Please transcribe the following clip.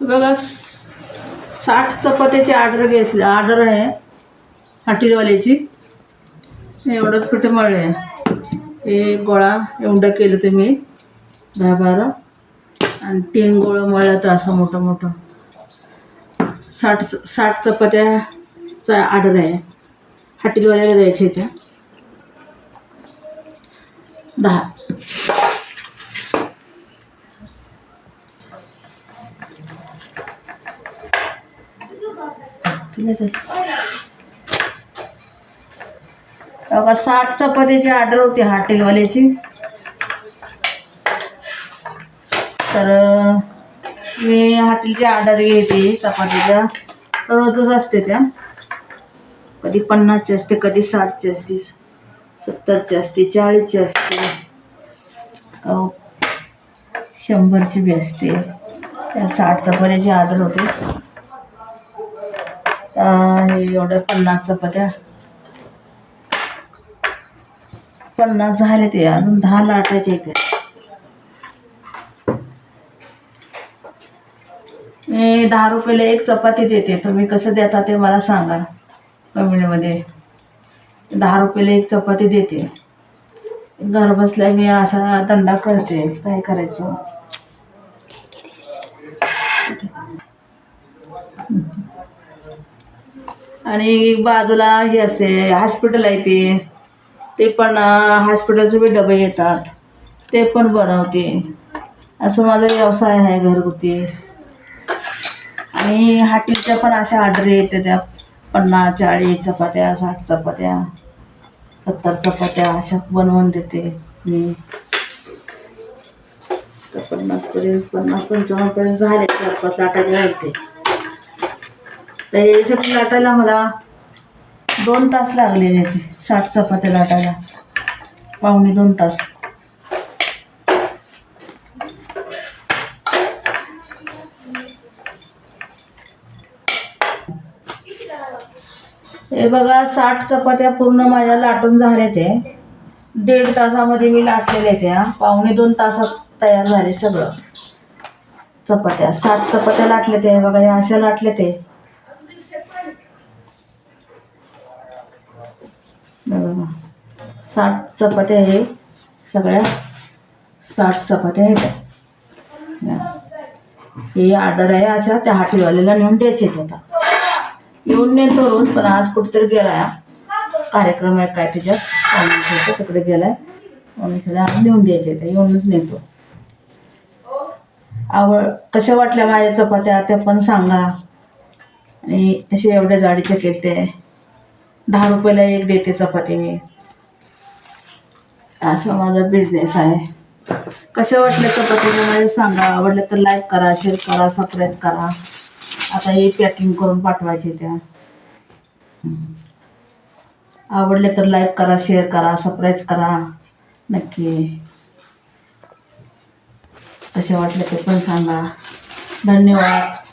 बघा साठ चपात्याची ऑर्डर घेतली ऑर्डर आहे. हॉटेलवाल्याची. एवढं पिठं मळले एक गोळा एवढं केलं ते मी दहा बारा आणि तीन गोळं मळलं तर असं मोठं मोठं साठ च- साठ चपात्याचा ऑर्डर आहे. हॉटेलवाल्याला द्यायच्या त्या दहा. किती झाले? बघा साठ चपातीची ऑर्डर होती हॉटेलवाल्याची. तर मी हॉटेलची ऑर्डर घेते चपातीच्या रोजच असते त्या. कधी पन्नासची असते कधी साठची असते सत्तरची असते चाळीसची असते. अहो, शंभरची बी असते. त्या साठ चपातीची ऑर्डर होते. एवढ्या पन्नास चपात्या पन्नास झाले ते अजून दहा लाटायचे ते दहा रुपयाला एक चपाती देते. तुम्ही कसं देता ते मला सांगा कमेंटमध्ये. दहा रुपयाला एक चपाती देते. घर बसल्या मी असा धंदा करते. काय करायचं? आणि बाजूला हे असते हॉस्पिटल आहे ते. ते पण हॉस्पिटलचे बी डबे येतात. ते पण बनवते. असं माझा व्यवसाय आहे घरगुती. आणि हॉटेलच्या पण अशा ऑर्डर येते त्या. पन्नास चाळीस चपात्या साठ चपात्या सत्तर चपात्या अशा बनवून देते मी. तर पन्नासपर्यंत पन्नास पंचावन्नपर्यंत झाले. चार पाच लाटाचे राहते तर याच्यासाठी लाटायला मला दोन तास लागले ते साठ चपात्या लाटायला. पावणे दोन तास. हे बघा साठ चपात्या पूर्ण माझ्या लाटून झाल्या ते दीड तासामध्ये मी लाटलेल्या त्या. पावणे दोन तासात तयार झाले सगळं. चपात्या. साठ चपात्या लाटल्या ते बघा या अशा लाटल्या ते बघा. साठ चपात्या हे सगळ्या साठ चपात्या आहेत. हे ऑर्डर आहे. अशा त्या हॉटेलवाल्याला नेऊन द्यायचे आहेत आता. येऊन नेतो रोज पण आज कुठेतरी गेला आहे कार्यक्रम आहे काय त्याच्यात? तिकडे गेला तिकडे गेलाय. म्हणून त्याला नेऊन द्यायचे ते येऊनच नेतो. आवड कशा वाटल्या माझ्या चपात्या? त्या पण सांगा. आणि असे एवढ्या जाडीच्या केलते दहा रुपयाला एक देते चपाती मी. असा माझा बिझनेस आहे. कसे वाटले चपात्या मला सांगा. आवडले तर लाईक करा शेअर करा सबस्क्राईब करा. आता हे पॅकिंग करून पाठवायचे त्या. आवडले तर लाईक करा शेअर करा सबस्क्राईब करा. नक्की. कसे वाटले ते पण सांगा. धन्यवाद.